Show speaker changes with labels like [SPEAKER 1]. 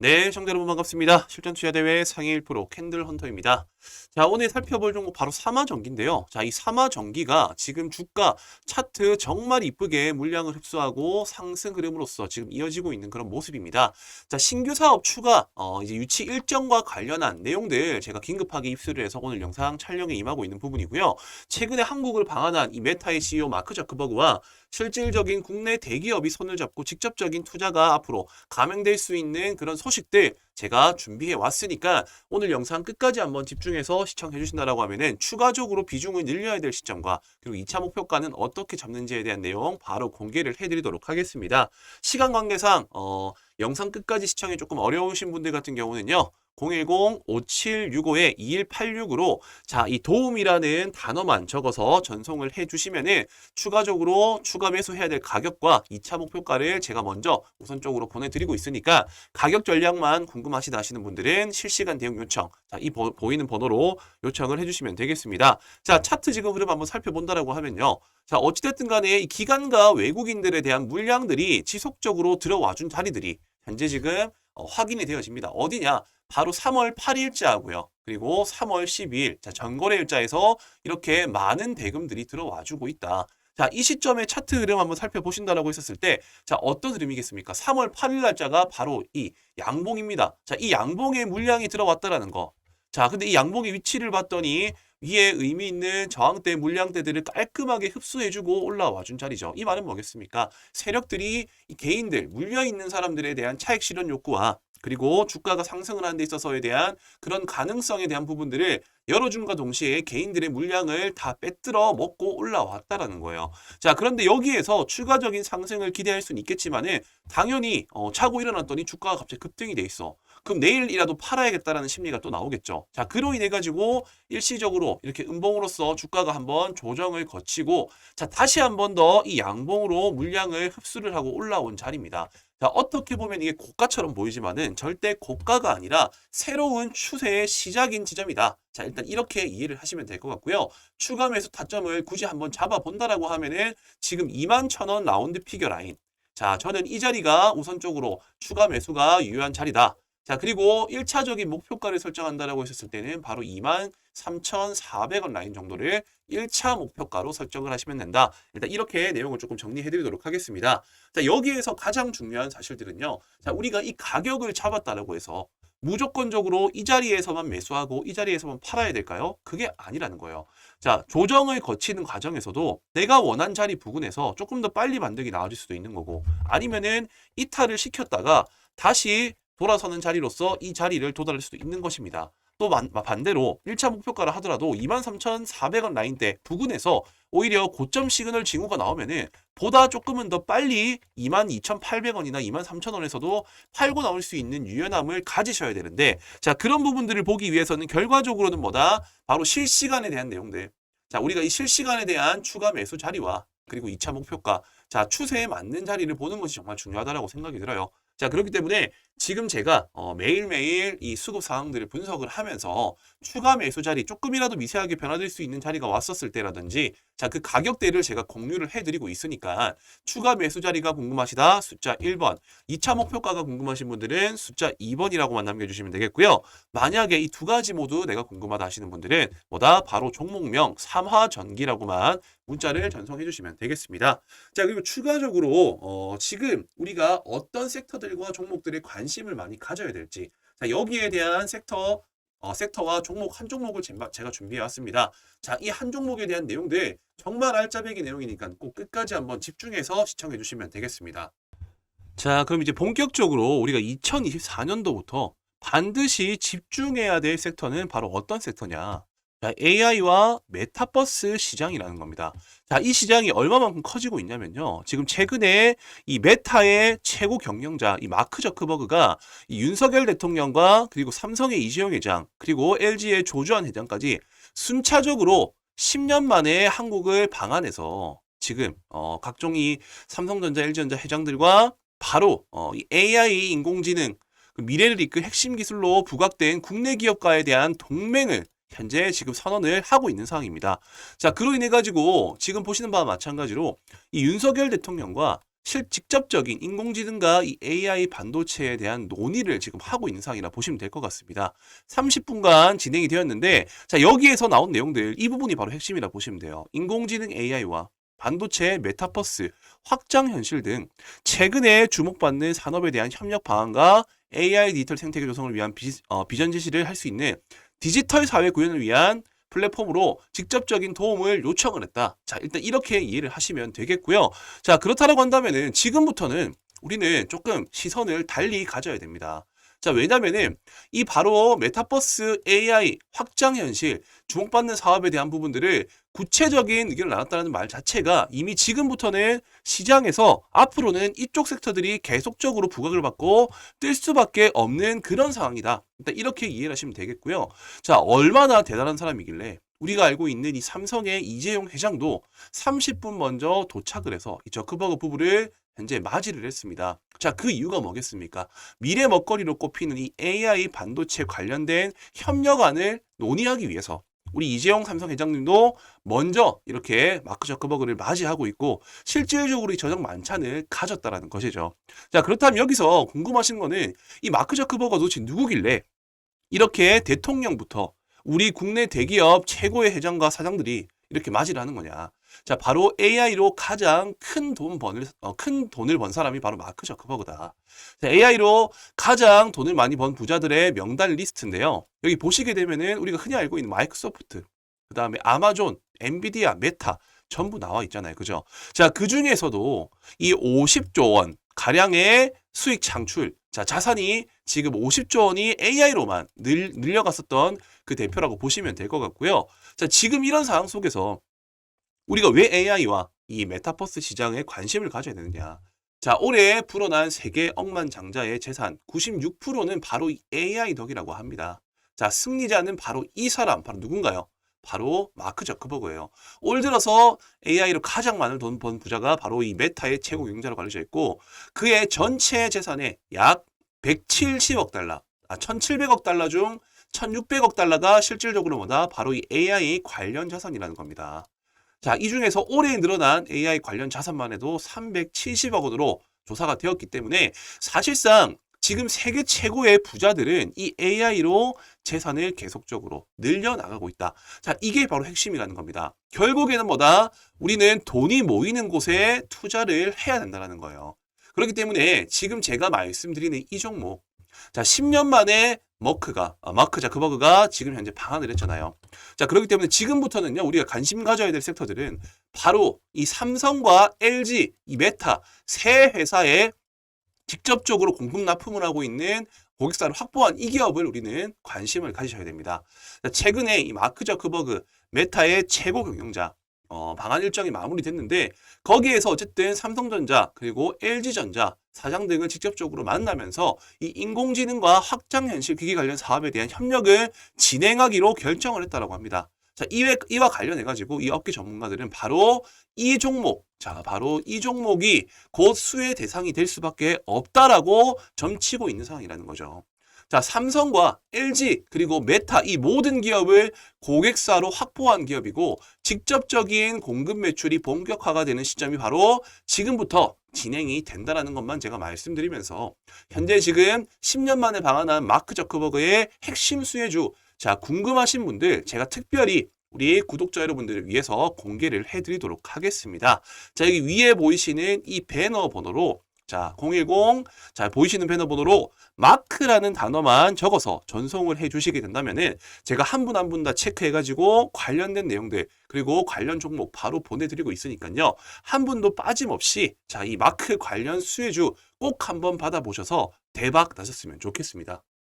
[SPEAKER 1] 네, 시청자 여러분 반갑습니다. 실전 투자 대회 상위 1% 캔들 헌터입니다. 자, 오늘 살펴볼 종목 바로 삼화전기인데요. 자, 이 삼화전기가 지금 주가 차트 정말 이쁘게 물량을 흡수하고 상승 흐름으로서 지금 이어지고 있는 그런 모습입니다. 자, 신규 사업 추가 어, 이제 유치 일정과 관련한 내용들 제가 긴급하게 입수를 해서 오늘 영상 촬영에 임하고 있는 부분이고요. 최근에 한국을 방한한 이 메타의 CEO 마크 자크버그와 실질적인 국내 대기업이 손을 잡고 직접적인 투자가 앞으로 감행될 수 있는 그런 소식들 제가 준비해 왔으니까 오늘 영상 끝까지 한번 집중해서 시청해 주신다라고 하면은 추가적으로 비중을 늘려야 될 시점과 그리고 2차 목표가는 어떻게 잡는지에 대한 내용 바로 공개를 해드리도록 하겠습니다. 시간 관계상 어, 영상 끝까지 시청이 조금 어려우신 분들 같은 경우는요. 010-5765-2186으로 자, 이 도움이라는 단어만 적어서 전송을 해 주시면은 추가적으로 추가 매수해야 될 가격과 2차 목표가를 제가 먼저 우선적으로 보내드리고 있으니까 가격 전략만 궁금하시다 하시는 분들은 실시간 대응 요청 자, 이 보, 보이는 번호로 요청을 해 주시면 되겠습니다. 자, 차트 지금 흐름 한번 살펴본다라고 하면요. 자, 어찌됐든 간에 이 기관과 외국인들에 대한 물량들이 지속적으로 들어와 준 자리들이 현재 지금 어, 확인이 되어집니다. 어디냐? 바로 3월 8일자고요. 그리고 3월 12일, 자, 전거래일자에서 이렇게 많은 대금들이 들어와 주고 있다. 자, 이 시점에 차트 흐름 한번 살펴보신다라고 했었을 때, 자, 어떤 흐름이겠습니까? 3월 8일 날짜가 바로 이 양봉입니다. 자, 이 양봉에 물량이 들어왔다라는 거. 자, 근데 이 양봉의 위치를 봤더니 위에 의미 있는 저항대, 물량대들을 깔끔하게 흡수해주고 올라와 준 자리죠. 이 말은 뭐겠습니까? 세력들이 이 개인들, 물려 있는 사람들에 대한 차익 실현 욕구와 그리고 주가가 상승을 하는 데 있어서에 대한 그런 가능성에 대한 부분들을 열어줌과 동시에 개인들의 물량을 다 빼들어 먹고 올라왔다라는 거예요. 자, 그런데 여기에서 추가적인 상승을 기대할 수는 있겠지만은 당연히 어, 차고 일어났더니 주가가 갑자기 급등이 돼 있어. 그럼 내일이라도 팔아야겠다라는 심리가 또 나오겠죠. 자, 그로 인해 가지고 일시적으로 이렇게 음봉으로서 주가가 한번 조정을 거치고 자, 다시 한번 더 이 양봉으로 물량을 흡수를 하고 올라온 자리입니다. 자, 어떻게 보면 이게 고가처럼 보이지만은 절대 고가가 아니라 새로운 추세의 시작인 지점이다. 자, 일단 이렇게 이해를 하시면 될 것 같고요. 추가 매수 타점을 굳이 한번 잡아 본다라고 하면은 지금 2만 천원 라운드 피겨 라인. 자, 저는 이 자리가 우선적으로 추가 매수가 유효한 자리다. 자, 그리고 1차적인 목표가를 설정한다라고 했었을 때는 바로 23,400원 라인 정도를 1차 목표가로 설정을 하시면 된다. 일단 이렇게 내용을 조금 정리해 드리도록 하겠습니다. 자, 여기에서 가장 중요한 사실들은요. 자, 우리가 이 가격을 잡았다라고 해서 무조건적으로 이 자리에서만 매수하고 이 자리에서만 팔아야 될까요? 그게 아니라는 거예요. 자, 조정을 거치는 과정에서도 내가 원한 자리 부근에서 조금 더 빨리 만들기 나아질 수도 있는 거고 아니면은 이탈을 시켰다가 다시 돌아서는 자리로서 이 자리를 도달할 수도 있는 것입니다. 또 반- 반대로 1차 목표가를 하더라도 23,400원 라인대 부근에서 오히려 고점 시그널 징후가 나오면은 보다 조금은 더 빨리 22,800원이나 23,000원에서도 팔고 나올 수 있는 유연함을 가지셔야 되는데 자 그런 부분들을 보기 위해서는 결과적으로는 뭐다? 바로 실시간에 대한 내용들. 자 우리가 이 실시간에 대한 추가 매수 자리와 그리고 2차 목표가 자 추세에 맞는 자리를 보는 것이 정말 중요하다라고 생각이 들어요. 자 그렇기 때문에 지금 제가 어, 매일매일 이 수급 상황들을 분석을 하면서 추가 매수 자리 조금이라도 미세하게 변화될 수 있는 자리가 왔었을 때라든지 자 그 가격대를 제가 공유를 해드리고 있으니까 추가 매수 자리가 궁금하시다? 숫자 1번. 2차 목표가가 궁금하신 분들은 숫자 2번이라고만 남겨주시면 되겠고요. 만약에 이 두 가지 모두 내가 궁금하다 하시는 분들은 뭐다? 바로 종목명 삼화전기라고만 문자를 전송해 주시면 되겠습니다. 자 그리고 추가적으로 어, 지금 우리가 어떤 섹터들과 종목들의 관심을 많이 가져야 될지. 자 여기에 대한 섹터 어, 섹터와 종목 한 종목을 제- 제가 준비해 왔습니다. 자, 이 한 종목에 대한 내용들 정말 알짜배기 내용이니까 꼭 끝까지 한번 집중해서 시청해 주시면 되겠습니다. 자, 그럼 이제 본격적으로 우리가 2024년도부터 반드시 집중해야 될 섹터는 바로 어떤 섹터냐? 자, AI와 메타버스 시장이라는 겁니다. 자, 이 시장이 얼마만큼 커지고 있냐면요. 지금 최근에 이 메타의 최고 경영자, 이 마크 저크버그가 이 윤석열 대통령과 그리고 삼성의 이재용 회장, 그리고 LG의 조주환 회장까지 순차적으로 10년 만에 한국을 방한해서 지금 어, 각종 이 삼성전자, LG전자 회장들과 바로 어, 이 AI 인공지능 그 미래를 이끌 핵심 기술로 부각된 국내 기업가에 대한 동맹을 현재 지금 선언을 하고 있는 상황입니다. 자, 그로 인해 가지고 지금 보시는 바와 마찬가지로 이 윤석열 대통령과 실 직접적인 인공지능과 이 AI 반도체에 대한 논의를 지금 하고 있는 상황이라 보시면 될 것 같습니다. 30분간 진행이 되었는데 자 여기에서 나온 내용들 이 부분이 바로 핵심이라 보시면 돼요. 인공지능 AI와 반도체, 메타버스, 확장 현실 등 최근에 주목받는 산업에 대한 협력 방안과 AI 디지털 생태계 조성을 위한 비, 어, 비전 제시를 할 수 있는 디지털 사회 구현을 위한 플랫폼으로 직접적인 도움을 요청을 했다. 자, 일단 이렇게 이해를 하시면 되겠고요. 자, 그렇다라고 한다면은 지금부터는 우리는 조금 시선을 달리 가져야 됩니다. 자, 왜냐면은 이 바로 메타버스 AI 확장 현실 주목받는 사업에 대한 부분들을 구체적인 의견을 나눴다는 말 자체가 이미 지금부터는 시장에서 앞으로는 이쪽 섹터들이 계속적으로 부각을 받고 뜰 수밖에 없는 그런 상황이다. 일단 이렇게 이해를 하시면 되겠고요. 자, 얼마나 대단한 사람이길래 우리가 알고 있는 이 삼성의 이재용 회장도 30분 먼저 도착을 해서 이 저크버그 부부를 현재 맞이를 했습니다. 자, 그 이유가 뭐겠습니까? 미래 먹거리로 꼽히는 이 AI 반도체 관련된 협력안을 논의하기 위해서 우리 이재용 삼성 회장님도 먼저 이렇게 마크 저크버그를 맞이하고 있고 실질적으로 이 저녁 만찬을 가졌다라는 것이죠. 자, 그렇다면 여기서 궁금하신 거는 이 마크 저크버거 도대체 누구길래 이렇게 대통령부터 우리 국내 대기업 최고의 회장과 사장들이 이렇게 맞이를 하는 거냐. 자, 바로 AI로 가장 큰 돈 번을, 어, 큰 돈을 번 사람이 바로 마크 저크버그다. 자, AI로 가장 돈을 많이 번 부자들의 명단 리스트인데요. 여기 보시게 되면은 우리가 흔히 알고 있는 마이크로소프트, 그 다음에 아마존, 엔비디아, 메타, 전부 나와 있잖아요. 그죠? 자, 그 중에서도 이 50조 원 가량의 수익 창출, 자, 자산이 지금 50조 원이 AI로만 늘, 늘려갔었던 그 대표라고 보시면 될 것 같고요. 자, 지금 이런 상황 속에서 우리가 왜 AI와 이 메타버스 시장에 관심을 가져야 되느냐. 자, 올해 불어난 세계 억만장자의 재산 96%는 바로 이 AI 덕이라고 합니다. 자, 승리자는 바로 이 사람, 바로 누군가요? 바로 마크 저크버그예요. 올 들어서 AI로 가장 많은 돈 번 부자가 바로 이 메타의 최고 경자로 알려져 있고 그의 전체 재산의 약 170억 달러, 아 1,700억 달러 중 1,600억 달러가 실질적으로 뭐다? 바로 이 AI 관련 자산이라는 겁니다. 자, 이 중에서 올해 늘어난 AI 관련 자산만 해도 370억 원으로 조사가 되었기 때문에 사실상 지금 세계 최고의 부자들은 이 AI로 재산을 계속적으로 늘려나가고 있다. 자, 이게 바로 핵심이라는 겁니다. 결국에는 뭐다? 우리는 돈이 모이는 곳에 투자를 해야 된다는 거예요. 그렇기 때문에 지금 제가 말씀드리는 이 종목, 자, 10년 만에 머크가, 아, 마크 자크버그가 지금 현재 방한을 했잖아요. 자, 그렇기 때문에 지금부터는요, 우리가 관심 가져야 될 섹터들은 바로 이 삼성과 LG, 이 메타 세 회사에 직접적으로 공급 납품을 하고 있는 고객사를 확보한 이 기업을 우리는 관심을 가지셔야 됩니다. 자, 최근에 이 마크 저크버그 메타의 최고 경영자 어, 방한 일정이 마무리됐는데 거기에서 어쨌든 삼성전자 그리고 LG전자 사장 등을 직접적으로 만나면서 이 인공지능과 확장현실 기기 관련 사업에 대한 협력을 진행하기로 결정을 했다라고 합니다. 자, 이와, 이와 관련해 가지고 이 업계 전문가들은 바로 이 종목, 자, 바로 이 종목이 곧 수혜 대상이 될 수밖에 없다라고 점치고 있는 상황이라는 거죠. 자, 삼성과 LG 그리고 메타 이 모든 기업을 고객사로 확보한 기업이고 직접적인 공급 매출이 본격화가 되는 시점이 바로 지금부터 진행이 된다라는 것만 제가 말씀드리면서 현재 지금 10년 만에 방한한 마크 저크버그의 핵심 수혜주 자, 궁금하신 분들 제가 특별히 우리 구독자 여러분들을 위해서 공개를 해드리도록 하겠습니다. 자, 여기 위에 보이시는 이 배너 번호로 자, 010, 자, 보이시는 배너 번호로 마크라는 단어만 적어서 전송을 해 주시게 된다면은 제가 한 분 한 분 다 체크해 가지고 관련된 내용들 그리고 관련 종목 바로 보내 드리고 있으니까요. 한 분도 빠짐없이 자, 이 마크 관련 수혜주 꼭 한번 받아 보셔서 대박 나셨으면 좋겠습니다.